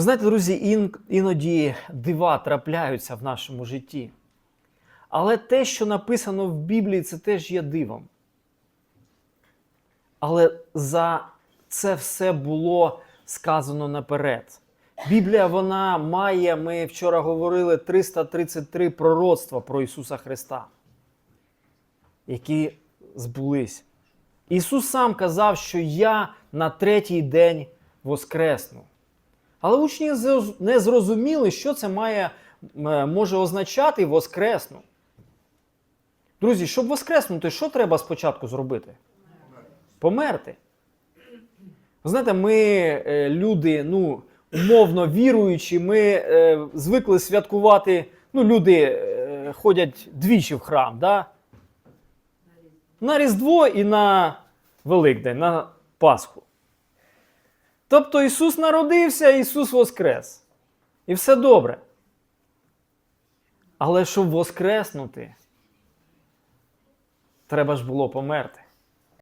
Ви знаєте, друзі, ін, іноді дива трапляються в нашому житті. Але те, що написано в Біблії, це теж є дивом. Але за це все було сказано наперед. Біблія вона має, ми вчора говорили 333 пророцтва про Ісуса Христа, які збулись. Ісус сам казав, що я на третій день воскресну. Але учні не зрозуміли, що це має, е, може означати воскресну. Друзі, щоб воскреснути, що треба спочатку зробити? Померти. Знаєте, ми е, люди, ну, умовно віруючі, ми е, звикли святкувати. Ну, люди ходять двічі в храм, да? на Різдво і на Великдень, на Пасху. Тобто Ісус народився, Ісус воскрес. І все добре. Але щоб воскреснути, треба ж було померти.